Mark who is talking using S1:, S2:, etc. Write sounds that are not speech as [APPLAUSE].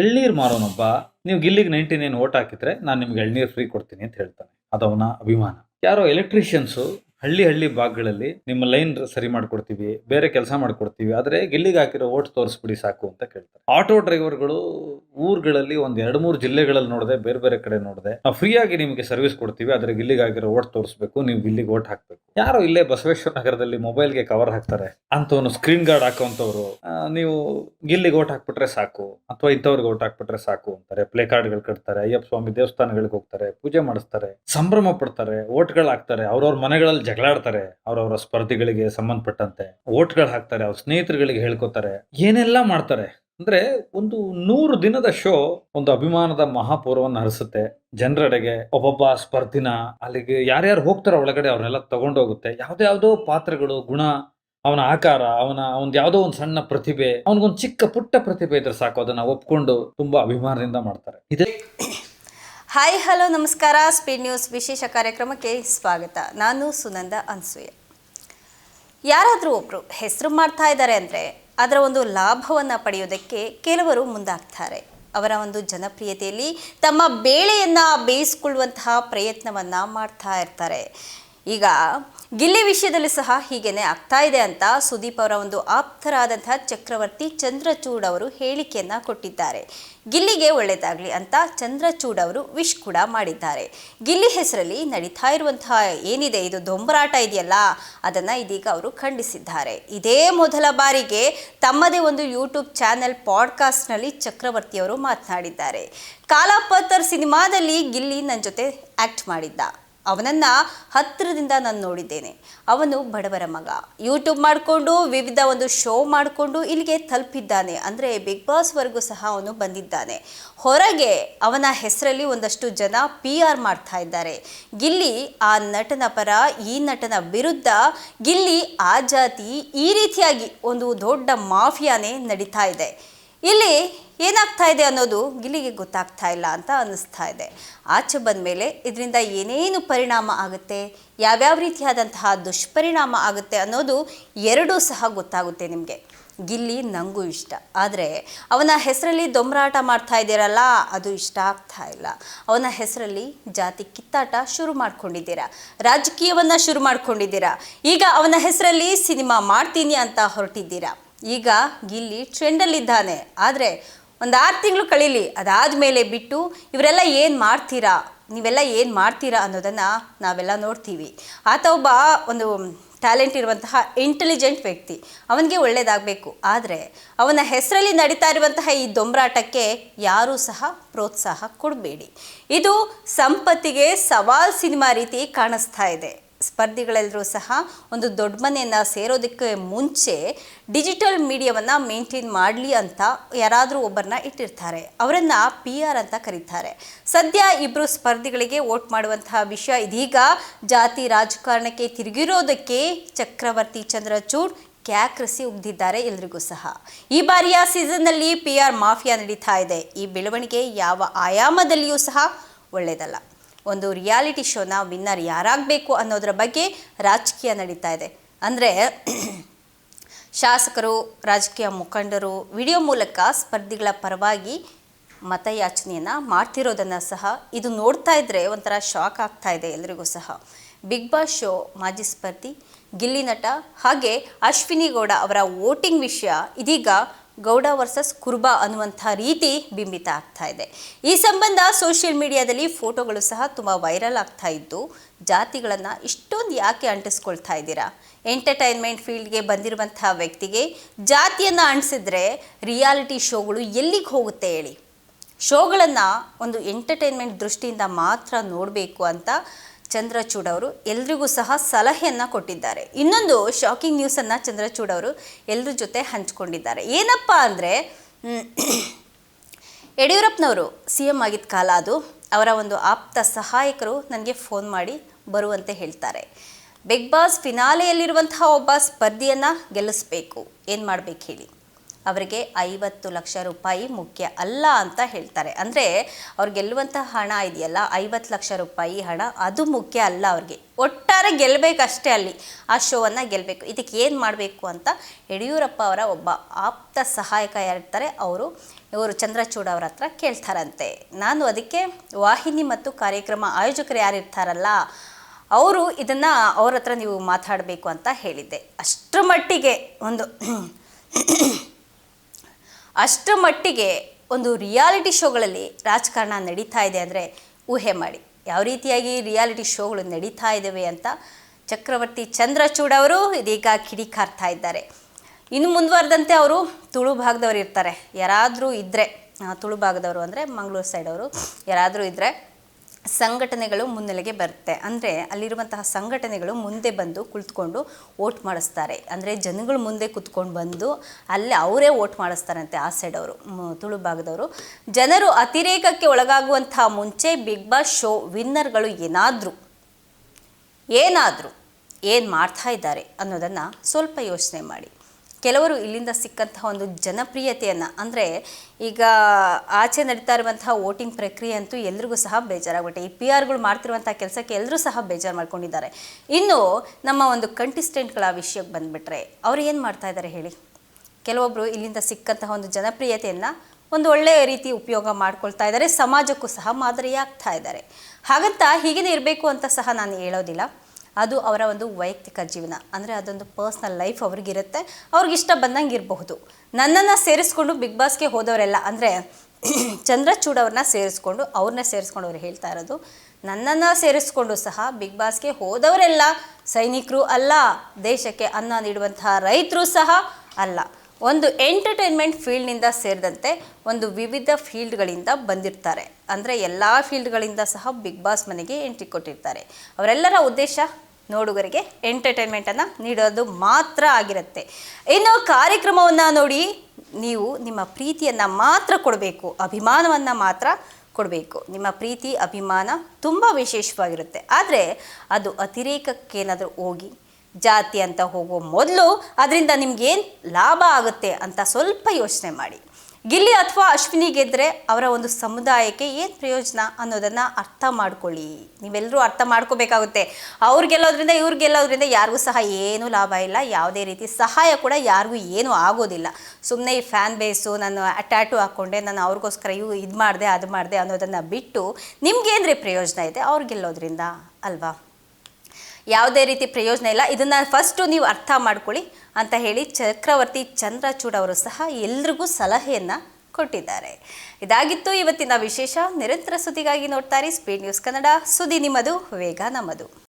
S1: ಎಳ್ನೀರ್ ಮಾರೋನೊಬ್ಬ, ನೀವು ಗಿಲ್ಲಿಗೆ ninety nine vote ಹಾಕಿದ್ರೆ ನಾನು ನಿಮ್ಗೆ ಎಳ್ನೀರು ಫ್ರೀ ಕೊಡ್ತೀನಿ ಅಂತ ಹೇಳ್ತಾನೆ. ಅದು ಅವನ ಅಭಿಮಾನ. ಯಾರೋ ಎಲೆಕ್ಟ್ರಿಷಿಯನ್ಸು ಹಳ್ಳಿ ಹಳ್ಳಿ ಭಾಗಗಳಲ್ಲಿ ನಿಮ್ಮ ಲೈನ್ ಸರಿ ಮಾಡ್ಕೊಡ್ತೀವಿ, ಬೇರೆ ಕೆಲಸ ಮಾಡ್ಕೊಡ್ತೀವಿ, ಆದ್ರೆ ಗಿಲ್ಲಿಗೆ ಹಾಕಿರೋ ಓಟ್ ತೋರಿಸ್ಬಿಡಿ ಸಾಕು ಅಂತ ಕೇಳ್ತಾರೆ. ಆಟೋ ಡ್ರೈವರ್ಗಳು ಊರುಗಳಲ್ಲಿ ಒಂದು ಎರಡು ಮೂರು ಜಿಲ್ಲೆಗಳಲ್ಲಿ ನೋಡಿದೆ, ಬೇರೆ ಬೇರೆ ಕಡೆ ನೋಡಿದೆ, ನಾವು ಫ್ರೀಯಾಗಿ ನಿಮಗೆ ಸರ್ವಿಸ್ ಕೊಡ್ತೀವಿ, ಆದ್ರೆ ಗಿಲ್ಲಿಗೆ ಹಾಕಿರೋ ಓಟ್ ತೋರಿಸ್ಬೇಕು, ನೀವು ಗಿಲ್ಲಿಗೆ ಓಟ್ ಹಾಕ್ಬೇಕು. ಯಾರು ಇಲ್ಲೇ ಬಸವೇಶ್ವರ ನಗರದಲ್ಲಿ ಮೊಬೈಲ್ಗೆ ಕವರ್ ಹಾಕ್ತಾರೆ, ಅಂತವನು ಸ್ಕ್ರೀನ್ ಗಾರ್ಡ್ ಹಾಕೋಂಥವ್ರು ನೀವು ಗಿಲ್ಲಿಗೆ ಓಟ್ ಹಾಕ್ಬಿಟ್ರೆ ಸಾಕು, ಅಥವಾ ಇಂಥವ್ರಿಗೆ ಓಟ್ ಹಾಕ್ಬಿಟ್ರೆ ಸಾಕು ಅಂತಾರೆ. ಪ್ಲೇ ಕಾರ್ಡ್ಗಳು ಕಟ್ತಾರೆ, ಅಯ್ಯಪ್ಪ ಸ್ವಾಮಿ ದೇವಸ್ಥಾನಗಳಿಗೆ ಹೋಗ್ತಾರೆ, ಪೂಜೆ ಮಾಡಿಸ್ತಾರೆ, ಸಂಭ್ರಮ ಪಡ್ತಾರೆ, ಓಟ್ಗಳು ಹಾಕ್ತಾರೆ, ಅವ್ರವ್ರ ಮನೆಗಳಲ್ಲಿ ಜಗಳಾಡ್ತಾರೆ, ಅವರವರ ಸ್ಪರ್ಧಿಗಳಿಗೆ ಸಂಬಂಧಪಟ್ಟಂತೆ ಓಟ್ಗಳು ಹಾಕ್ತಾರೆ, ಅವ್ರ ಸ್ನೇಹಿತರುಗಳಿಗೆ ಹೇಳ್ಕೊತಾರೆ, ಏನೆಲ್ಲ ಮಾಡ್ತಾರೆ. ಅಂದ್ರೆ ಒಂದು ನೂರು ದಿನದ ಶೋ ಒಂದು ಅಭಿಮಾನದ ಮಹಾಪೂರ್ವವನ್ನು ಹರಿಸುತ್ತೆ. ಜನರೆಡೆಗೆ ಒಬ್ಬೊಬ್ಬ ಸ್ಪರ್ಧಿನ ಅಲ್ಲಿಗೆ ಯಾರ್ಯಾರು ಹೋಗ್ತಾರೋ ಒಳಗಡೆ ಅವ್ರನ್ನೆಲ್ಲ ತಗೊಂಡೋಗುತ್ತೆ. ಯಾವ್ದ್ಯಾವ್ದೋ ಪಾತ್ರಗಳು, ಗುಣ, ಅವನ ಆಕಾರ, ಅವನ ಅವನ್ ಯಾವುದೋ ಒಂದು ಸಣ್ಣ ಪ್ರತಿಭೆ, ಅವನಿಗೊಂದು ಚಿಕ್ಕ ಪುಟ್ಟ ಪ್ರತಿಭೆ ಇದ್ರೆ ಸಾಕು. ಅದನ್ನ ಒಪ್ಕೊಂಡು ತುಂಬಾ ಅಭಿಮಾನದಿಂದ ಮಾಡ್ತಾರೆ. ಇದೇ
S2: ಹಾಯ್ ಹಲೋ ನಮಸ್ಕಾರ. ಸ್ಪೀಡ್ ನ್ಯೂಸ್ ವಿಶೇಷ ಕಾರ್ಯಕ್ರಮಕ್ಕೆ ಸ್ವಾಗತ. ನಾನು ಸುನಂದ ಅನ್ಸೂಯ. ಯಾರಾದರೂ ಒಬ್ಬರು ಹೆಸರು ಮಾಡ್ತಾ ಇದ್ದಾರೆ ಅಂದರೆ ಅದರ ಒಂದು ಲಾಭವನ್ನು ಪಡೆಯೋದಕ್ಕೆ ಕೆಲವರು ಮುಂದಾಗ್ತಾರೆ. ಅವರ ಒಂದು ಜನಪ್ರಿಯತೆಯಲ್ಲಿ ತಮ್ಮ ಬೇಳೆಯನ್ನು ಬೇಯಿಸ್ಕೊಳ್ಳುವಂತಹ ಪ್ರಯತ್ನವನ್ನು ಮಾಡ್ತಾ ಇರ್ತಾರೆ. ಈಗ ಗಿಲ್ಲಿ ವಿಷಯದಲ್ಲಿ ಸಹ ಹೀಗೇನೆ ಆಗ್ತಾ ಇದೆ ಅಂತ ಸುದೀಪ್ ಅವರ ಒಂದು ಆಪ್ತರಾದಂತಹ ಚಕ್ರವರ್ತಿ ಚಂದ್ರಚೂಡ್ ಅವರು ಹೇಳಿಕೆಯನ್ನ ಕೊಟ್ಟಿದ್ದಾರೆ. ಗಿಲ್ಲಿಗೆ ಒಳ್ಳೆಯದಾಗಲಿ ಅಂತ ಚಂದ್ರಚೂಡ್ ಅವರು ವಿಶ್ ಕೂಡ ಮಾಡಿದ್ದಾರೆ. ಗಿಲ್ಲಿ ಹೆಸರಲ್ಲಿ ನಡೀತಾ ಇರುವಂತಹ ಏನಿದೆ? ಇದು ದೊಂಬರಾಟ ಇದೆಯಲ್ಲ? ಅದನ್ನು ಇದೀಗ ಅವರು ಖಂಡಿಸಿದ್ದಾರೆ. ಇದೇ ಮೊದಲ ಬಾರಿಗೆ ತಮ್ಮದೇ ಒಂದು ಯೂಟ್ಯೂಬ್ ಚಾನೆಲ್ ಪಾಡ್ಕಾಸ್ಟ್ನಲ್ಲಿ ಚಕ್ರವರ್ತಿಯವರು ಮಾತನಾಡಿದ್ದಾರೆ. ಕಾಲಾಪತ್ತರ್ ಸಿನಿಮಾದಲ್ಲಿ ಗಿಲ್ಲಿ ನನ್ನ ಜೊತೆ ಆ್ಯಕ್ಟ್ ಮಾಡಿದ್ದ. ಅವನನ್ನು ಹತ್ತಿರದಿಂದ ನಾನು ನೋಡಿದ್ದೇನೆ. ಅವನು ಬಡವರ ಮಗ. ಯೂಟ್ಯೂಬ್ ಮಾಡಿಕೊಂಡು, ವಿವಿಧ ಒಂದು ಶೋ ಮಾಡಿಕೊಂಡು ಇಲ್ಲಿಗೆ ತಲುಪಿದ್ದಾನೆ. ಅಂದರೆ ಬಿಗ್ ಬಾಸ್ವರೆಗೂ ಸಹ ಅವನು ಬಂದಿದ್ದಾನೆ. ಹೊರಗೆ ಅವನ ಹೆಸರಲ್ಲಿ ಒಂದಷ್ಟು ಜನ ಪಿ ಆರ್ ಮಾಡ್ತಾ ಇದ್ದಾರೆ. ಗಿಲ್ಲಿ ಆ ನಟನ ಪರ, ಈ ನಟನ ವಿರುದ್ಧ ಗಿಲ್ಲಿ ಆ ಜಾತಿ ಈ ರೀತಿಯಾಗಿ ಒಂದು ದೊಡ್ಡ ಮಾಫಿಯಾನೇ ನಡೀತಾ ಇದೆ. ಇಲ್ಲಿ ಏನಾಗ್ತಾ ಇದೆ ಅನ್ನೋದು ಗಿಲಿಗೆ ಗೊತ್ತಾಗ್ತಾ ಇಲ್ಲ ಅಂತ ಅನ್ನಿಸ್ತಾ ಇದೆ. ಆಚೆ ಬಂದ ಮೇಲೆ ಇದರಿಂದ ಏನೇನು ಪರಿಣಾಮ ಆಗುತ್ತೆ, ಯಾವ್ಯಾವ ರೀತಿಯಾದಂತಹ ದುಷ್ಪರಿಣಾಮ ಆಗುತ್ತೆ ಅನ್ನೋದು ಎರಡೂ ಸಹ ಗೊತ್ತಾಗುತ್ತೆ ನಿಮಗೆ. ಗಿಲ್ಲಿ ನನಗೂ ಇಷ್ಟ. ಆದರೆ ಅವನ ಹೆಸರಲ್ಲಿ ದೊಂಬರಾಟ ಮಾಡ್ತಾ ಇದ್ದೀರಲ್ಲ, ಅದು ಇಷ್ಟ ಆಗ್ತಾ ಇಲ್ಲ. ಅವನ ಹೆಸರಲ್ಲಿ ಜಾತಿ ಕಿತ್ತಾಟ ಶುರು ಮಾಡ್ಕೊಂಡಿದ್ದೀರಾ. ರಾಜಕೀಯವನ್ನು ಶುರು ಮಾಡ್ಕೊಂಡಿದ್ದೀರಾ. ಈಗ ಅವನ ಹೆಸರಲ್ಲಿ ಸಿನಿಮಾ ಮಾಡ್ತೀನಿ ಅಂತ ಹೊರಟಿದ್ದೀರಾ. ಈಗ ಗಿಲ್ಲಿ ಟ್ರೆಂಡಲ್ಲಿದ್ದಾನೆ ಆದರೆ ಒಂದು ಆರು ತಿಂಗಳು ಕಳೀಲಿ, ಅದಾದಮೇಲೆ ಬಿಟ್ಟು ಇವರೆಲ್ಲ ಏನು ಮಾಡ್ತೀರಾ? ನೀವೆಲ್ಲ ಏನು ಮಾಡ್ತೀರಾ ಅನ್ನೋದನ್ನು ನಾವೆಲ್ಲ ನೋಡ್ತೀವಿ. ಆತ ಒಬ್ಬ ಒಂದು ಟ್ಯಾಲೆಂಟ್ ಇರುವಂತಹ ಇಂಟೆಲಿಜೆಂಟ್ ವ್ಯಕ್ತಿ. ಅವನಿಗೆ ಒಳ್ಳೆಯದಾಗಬೇಕು ಆದರೆ ಅವನ ಹೆಸರಲ್ಲಿ ನಡೀತಾ ಇರುವಂತಹ ಈ ದೊಂಬರಾಟಕ್ಕೆ ಯಾರೂ ಸಹ ಪ್ರೋತ್ಸಾಹ ಕೊಡಬೇಡಿ. ಇದು ಸಂಪತ್ತಿಗೆ ಸವಾಲ್ ಸಿನಿಮಾ ರೀತಿ ಕಾಣಿಸ್ತಾ ಇದೆ. ಸ್ಪರ್ಧಿಗಳೆಲ್ಲರೂ ಸಹ ಒಂದು ದೊಡ್ಡ ಮನೆಯನ್ನು ಸೇರೋದಕ್ಕೆ ಮುಂಚೆ ಡಿಜಿಟಲ್ ಮೀಡಿಯಾವನ್ನು ಮೇಂಟೈನ್ ಮಾಡಲಿ ಅಂತ ಯಾರಾದರೂ ಒಬ್ಬರನ್ನ ಇಟ್ಟಿರ್ತಾರೆ. ಅವರನ್ನು ಪಿ ಆರ್ ಅಂತ ಕರೀತಾರೆ. ಸದ್ಯ ಇಬ್ಬರು ಸ್ಪರ್ಧಿಗಳಿಗೆ ವೋಟ್ ಮಾಡುವಂತಹ ವಿಷಯ ಇದೀಗ ಜಾತಿ ರಾಜಕಾರಣಕ್ಕೆ ತಿರುಗಿರೋದಕ್ಕೆ ಚಕ್ರವರ್ತಿ ಚಂದ್ರಚೂಡ್ ಕ್ಯಾಕ್ರಿಸಿ ಉಗ್ದಿದ್ದಾರೆ ಎಲ್ರಿಗೂ ಸಹ. ಈ ಬಾರಿಯ ಸೀಸನ್ನಲ್ಲಿ ಪಿ ಆರ್ ಮಾಫಿಯಾ ನಡೀತಾ ಇದೆ. ಈ ಬೆಳವಣಿಗೆ ಯಾವ ಆಯಾಮದಲ್ಲಿಯೂ ಸಹ ಒಳ್ಳೆಯದಲ್ಲ. ಒಂದು ರಿಯಾಲಿಟಿ ಶೋನ ವಿನ್ನರ್ ಯಾರಾಗಬೇಕು ಅನ್ನೋದರ ಬಗ್ಗೆ ರಾಜಕೀಯ ನಡೀತಾ ಇದೆ. ಅಂದರೆ [CLEARS THROAT] ಶಾಸಕರು, ರಾಜಕೀಯ ಮುಖಂಡರು ವಿಡಿಯೋ ಮೂಲಕ ಸ್ಪರ್ಧಿಗಳ ಪರವಾಗಿ ಮತಯಾಚನೆಯನ್ನು ಮಾಡ್ತಿರೋದನ್ನು ಸಹ ಇದು ನೋಡ್ತಾ ಇದ್ದರೆ ಒಂಥರ ಶಾಕ್ ಆಗ್ತಾ ಇದೆ ಎಲ್ರಿಗೂ ಸಹ. ಬಿಗ್ ಬಾಸ್ ಶೋ ಮಾಜಿ ಸ್ಪರ್ಧಿ, ಗಿಲ್ಲಿ ನಟ ಹಾಗೆ ಅಶ್ವಿನಿ ಗೌಡ ಅವರ ವೋಟಿಂಗ್ ವಿಷಯ ಇದೀಗ ಗೌಡ ವರ್ಸಸ್ ಕುರ್ಬಾ ಅನ್ನುವಂಥ ರೀತಿ ಬಿಂಬಿತ ಆಗ್ತಾ ಇದೆ. ಈ ಸಂಬಂಧ ಸೋಷಿಯಲ್ ಮೀಡಿಯಾದಲ್ಲಿ ಫೋಟೋಗಳು ಸಹ ತುಂಬ ವೈರಲ್ ಆಗ್ತಾ ಇದ್ದು, ಜಾತಿಗಳನ್ನು ಇಷ್ಟೊಂದು ಯಾಕೆ ಅಂಟಿಸ್ಕೊಳ್ತಾ ಇದ್ದೀರಾ? ಎಂಟರ್ಟೈನ್ಮೆಂಟ್ ಫೀಲ್ಡ್ಗೆ ಬಂದಿರುವಂಥ ವ್ಯಕ್ತಿಗೆ ಜಾತಿಯನ್ನು ಅಂಟಿಸಿದ್ರೆ ರಿಯಾಲಿಟಿ ಶೋಗಳು ಎಲ್ಲಿಗೆ ಹೋಗುತ್ತೆ ಹೇಳಿ? ಶೋಗಳನ್ನು ಒಂದು ಎಂಟರ್ಟೈನ್ಮೆಂಟ್ ದೃಷ್ಟಿಯಿಂದ ಮಾತ್ರ ನೋಡಬೇಕು ಅಂತ ಚಂದ್ರಚೂಡ್ ಅವರು ಎಲ್ರಿಗೂ ಸಹ ಸಲಹೆಯನ್ನು ಕೊಟ್ಟಿದ್ದಾರೆ. ಇನ್ನೊಂದು ಶಾಕಿಂಗ್ ನ್ಯೂಸನ್ನು ಚಂದ್ರಚೂಡ್ ಅವರು ಎಲ್ಲರ ಜೊತೆ ಹಂಚ್ಕೊಂಡಿದ್ದಾರೆ. ಏನಪ್ಪ ಅಂದರೆ ಯಡಿಯೂರಪ್ಪನವರು ಸಿ ಎಂ ಆಗಿದ್ದ ಕಾಲ ಅದು ಅವರ ಒಂದು ಆಪ್ತ ಸಹಾಯಕರು ನನಗೆ ಫೋನ್ ಮಾಡಿ ಬರುವಂತೆ ಹೇಳ್ತಾರೆ. ಬಿಗ್ ಬಾಸ್ ಫಿನಾಲೆಯಲ್ಲಿರುವಂತಹ ಒಬ್ಬ ಸ್ಪರ್ಧಿಯನ್ನು ಗೆಲ್ಲಿಸ್ಬೇಕು. ಏನು ಮಾಡಬೇಕು ಹೇಳಿ. ಅವರಿಗೆ ಐವತ್ತು ಲಕ್ಷ ರೂಪಾಯಿ ಮುಖ್ಯ ಅಲ್ಲ ಅಂತ ಹೇಳ್ತಾರೆ. ಅಂದರೆ ಅವ್ರು ಗೆಲ್ಲುವಂಥ ಹಣ ಇದೆಯಲ್ಲ, ಐವತ್ತು ಲಕ್ಷ ರೂಪಾಯಿ ಹಣ ಅದು ಮುಖ್ಯ ಅಲ್ಲ ಅವ್ರಿಗೆ. ಒಟ್ಟಾರೆ ಗೆಲ್ಲಬೇಕಷ್ಟೇ ಅಲ್ಲಿ. ಆ ಶೋವನ್ನು ಗೆಲ್ಲಬೇಕು ಇದಕ್ಕೆ ಏನು ಮಾಡಬೇಕು ಅಂತ ಯಡಿಯೂರಪ್ಪ ಅವರ ಒಬ್ಬ ಆಪ್ತ ಸಹಾಯಕ ಯಾರಿರ್ತಾರೆ, ಅವರು ಇವರು ಚಂದ್ರಚೂಡ್ ಅವ್ರ ಹತ್ರ ಕೇಳ್ತಾರಂತೆ. ನಾನು ಅದಕ್ಕೆ ವಾಹಿನಿ ಮತ್ತು ಕಾರ್ಯಕ್ರಮ ಆಯೋಜಕರು ಯಾರಿರ್ತಾರಲ್ಲ, ಅವರು ಇದನ್ನು ಅವ್ರ ಹತ್ರ ನೀವು ಮಾತಾಡಬೇಕು ಅಂತ ಹೇಳಿದ್ದೆ. ಅಷ್ಟರ ಮಟ್ಟಿಗೆ ಒಂದು ಅಷ್ಟರ ಮಟ್ಟಿಗೆ ಒಂದು ರಿಯಾಲಿಟಿ ಶೋಗಳಲ್ಲಿ ರಾಜಕಾರಣ ನಡೀತಾ ಇದೆ ಅಂದರೆ ಊಹೆ ಮಾಡಿ. ಯಾವ ರೀತಿಯಾಗಿ ರಿಯಾಲಿಟಿ ಶೋಗಳು ನಡೀತಾ ಇದ್ದಾವೆ ಅಂತ ಚಕ್ರವರ್ತಿ ಚಂದ್ರಚೂಡ್ ಅವರು ಇದೀಗ ಕಿಡಿಕಾರ್ತಾ ಇದ್ದಾರೆ. ಇನ್ನು ಮುಂದುವರೆದಂತೆ ಅವರು ತುಳು ಭಾಗದವರು ಇರ್ತಾರೆ ಯಾರಾದರೂ ಇದ್ದರೆ ತುಳು ಭಾಗದವರು ಅಂದರೆ ಮಂಗಳೂರು ಸೈಡವರು ಯಾರಾದರೂ ಇದ್ದರೆ ಸಂಘಟನೆಗಳು ಮುನ್ನೆಲೆಗೆ ಬರುತ್ತೆ. ಅಂದರೆ ಅಲ್ಲಿರುವಂತಹ ಸಂಘಟನೆಗಳು ಮುಂದೆ ಬಂದು ಕುಳಿತುಕೊಂಡು ಓಟ್ ಮಾಡಿಸ್ತಾರೆ. ಅಂದರೆ ಜನಗಳು ಮುಂದೆ ಕುತ್ಕೊಂಡು ಬಂದು ಅಲ್ಲೇ ಅವರೇ ಓಟ್ ಮಾಡಿಸ್ತಾರಂತೆ ಆ ಸೈಡ್ ಅವರು ತುಳು ಭಾಗದವರು. ಜನರು ಅತಿರೇಕಕ್ಕೆ ಒಳಗಾಗುವಂತಹ ಮುಂಚೆ ಬಿಗ್ ಬಾಸ್ ಶೋ ವಿನ್ನರ್ಗಳು ಏನಾದರೂ ಏನಾದರೂ, ಏನು ಮಾಡ್ತಾ ಇದ್ದಾರೆ ಅನ್ನೋದನ್ನು ಸ್ವಲ್ಪ ಯೋಚನೆ ಮಾಡಿ. ಕೆಲವರು ಇಲ್ಲಿಂದ ಸಿಕ್ಕಂತಹ ಒಂದು ಜನಪ್ರಿಯತೆಯನ್ನು, ಅಂದರೆ ಈಗ ಆಚೆ ನಡೀತಾ ಇರುವಂತಹ ವೋಟಿಂಗ್ ಪ್ರಕ್ರಿಯೆ ಅಂತೂ ಎಲ್ರಿಗೂ ಸಹ ಬೇಜಾರಾಗ್ಬಿಟ್ಟೆ. ಈ ಪಿ ಆರ್ಗಳು ಮಾಡ್ತಿರುವಂಥ ಕೆಲಸಕ್ಕೆ ಎಲ್ಲರೂ ಸಹ ಬೇಜಾರು ಮಾಡ್ಕೊಂಡಿದ್ದಾರೆ. ಇನ್ನು ನಮ್ಮ ಒಂದು ಕಂಟಿಸ್ಟೆಂಟ್ಗಳ ವಿಷಯಕ್ಕೆ ಬಂದುಬಿಟ್ರೆ, ಅವರು ಏನು ಮಾಡ್ತಾ ಇದ್ದಾರೆ ಹೇಳಿ? ಕೆಲವೊಬ್ಬರು ಇಲ್ಲಿಂದ ಸಿಕ್ಕಂತಹ ಒಂದು ಜನಪ್ರಿಯತೆಯನ್ನು ಒಂದು ಒಳ್ಳೆಯ ರೀತಿ ಉಪಯೋಗ ಮಾಡ್ಕೊಳ್ತಾ ಇದ್ದಾರೆ ಸಮಾಜಕ್ಕೂ ಸಹ ಮಾದರಿಯಾಗ್ತಾ ಇದ್ದಾರೆ ಹಾಗಂತ ಹೀಗೇ ಇರಬೇಕು ಅಂತ ಸಹ ನಾನು ಹೇಳೋದಿಲ್ಲ. ಅದು ಅವರ ಒಂದು ವೈಯಕ್ತಿಕ ಜೀವನ. ಅಂದರೆ ಅದೊಂದು ಪರ್ಸ್ನಲ್ ಲೈಫ್ ಅವ್ರಿಗಿರುತ್ತೆ. ಅವ್ರಿಗಿಷ್ಟ ಬಂದಂಗೆ ಇರಬಹುದು ನನ್ನನ್ನು ಸೇರಿಸ್ಕೊಂಡು ಬಿಗ್ ಬಾಸ್ಗೆ ಹೋದವರೆಲ್ಲ, ಅಂದರೆ [CLEARS THROAT] ಚಂದ್ರಚೂಡ್ ಅವ್ರನ್ನ ಸೇರಿಸ್ಕೊಂಡು ಅವ್ರನ್ನ ಸೇರಿಸ್ಕೊಂಡು ಅವ್ರು ಹೇಳ್ತಾ ಇರೋದು, ನನ್ನನ್ನು ಸೇರಿಸ್ಕೊಂಡು ಸಹ ಬಿಗ್ ಬಾಸ್ಗೆ ಹೋದವರೆಲ್ಲ ಸೈನಿಕರು ಅಲ್ಲ, ದೇಶಕ್ಕೆ ಅನ್ನ ನೀಡುವಂತಹ ರೈತರು ಸಹ ಅಲ್ಲ. ಒಂದು ಎಂಟರ್ಟೈನ್ಮೆಂಟ್ ಫೀಲ್ಡ್ನಿಂದ ಸೇರಿದಂತೆ ಒಂದು ವಿವಿಧ ಫೀಲ್ಡ್ಗಳಿಂದ ಬಂದಿರ್ತಾರೆ. ಅಂದರೆ ಎಲ್ಲ ಫೀಲ್ಡ್ಗಳಿಂದ ಸಹ ಬಿಗ್ ಬಾಸ್ ಮನೆಗೆ ಎಂಟ್ರಿ ಕೊಟ್ಟಿರ್ತಾರೆ. ಅವರೆಲ್ಲರ ಉದ್ದೇಶ ನೋಡುಗರಿಗೆ ಎಂಟರ್ಟೈನ್ಮೆಂಟನ್ನು ನೀಡೋದು ಮಾತ್ರ ಆಗಿರುತ್ತೆ. ಇನ್ನು ಕಾರ್ಯಕ್ರಮವನ್ನು ನೋಡಿ ನೀವು ನಿಮ್ಮ ಪ್ರೀತಿಯನ್ನು ಮಾತ್ರ ಕೊಡಬೇಕು, ಅಭಿಮಾನವನ್ನು ಮಾತ್ರ ಕೊಡಬೇಕು. ನಿಮ್ಮ ಪ್ರೀತಿ, ಅಭಿಮಾನ ತುಂಬ ವಿಶೇಷವಾಗಿರುತ್ತೆ. ಆದರೆ ಅದು ಅತಿರೇಕಕ್ಕೇನಾದರೂ ಹೋಗಿ ಜಾತಿ ಅಂತ ಹೋಗೋ ಮೊದಲು ಅದರಿಂದ ನಿಮ್ಗೇನು ಲಾಭ ಆಗುತ್ತೆ ಅಂತ ಸ್ವಲ್ಪ ಯೋಚನೆ ಮಾಡಿ. ಗಿಲ್ಲಿ ಅಥವಾ ಅಶ್ವಿನಿ ಗೆದ್ದರೆ ಅವರ ಒಂದು ಸಮುದಾಯಕ್ಕೆ ಏನು ಪ್ರಯೋಜನ ಅನ್ನೋದನ್ನು ಅರ್ಥ ಮಾಡ್ಕೊಳ್ಳಿ. ನೀವೆಲ್ಲರೂ ಅರ್ಥ ಮಾಡ್ಕೋಬೇಕಾಗುತ್ತೆ. ಅವ್ರು ಗೆಲ್ಲೋದ್ರಿಂದ ಇವ್ರು ಗೆಲ್ಲೋದ್ರಿಂದ ಯಾರಿಗೂ ಸಹ ಏನೂ ಲಾಭ ಇಲ್ಲ. ಯಾವುದೇ ರೀತಿ ಸಹಾಯ ಕೂಡ ಯಾರಿಗೂ ಏನೂ ಆಗೋದಿಲ್ಲ. ಸುಮ್ಮನೆ ಈ ಫ್ಯಾನ್ ಬೇಸು ನಾನು ಅಟ್ಯಾಟು ಹಾಕ್ಕೊಂಡೆ ನಾನು ಅವ್ರಿಗೋಸ್ಕರ ಇವು ಇದು ಮಾಡಿದೆ, ಅದು ಮಾಡಿದೆ ಅನ್ನೋದನ್ನು ಬಿಟ್ಟು ನಿಮ್ಗೇನ್ರಿ ಪ್ರಯೋಜನ ಇದೆ? ಅವ್ರು ಗೆಲ್ಲೋದ್ರಿಂದ ಅಲ್ವಾ? ಯಾವುದೇ ರೀತಿ ಪ್ರಯೋಜನ ಇಲ್ಲ. ಇದನ್ನು ಫಸ್ಟು ನೀವು ಅರ್ಥ ಮಾಡ್ಕೊಳ್ಳಿ ಅಂತ ಹೇಳಿ ಚಕ್ರವರ್ತಿ ಚಂದ್ರಚೂಡ್ ಅವರು ಸಹ ಎಲ್ರಿಗೂ ಸಲಹೆಯನ್ನು ಕೊಟ್ಟಿದ್ದಾರೆ. ಇದಾಗಿತ್ತು ಇವತ್ತಿನ ವಿಶೇಷ. ನಿರಂತರ ಸುದ್ದಿಗಾಗಿ ನೋಡ್ತಾರೆ ಸ್ಪೀಡ್ ನ್ಯೂಸ್ ಕನ್ನಡ ಸುದ್ದಿ ನಿಮ್ಮದು, ವೇಗ ನಮ್ಮದು.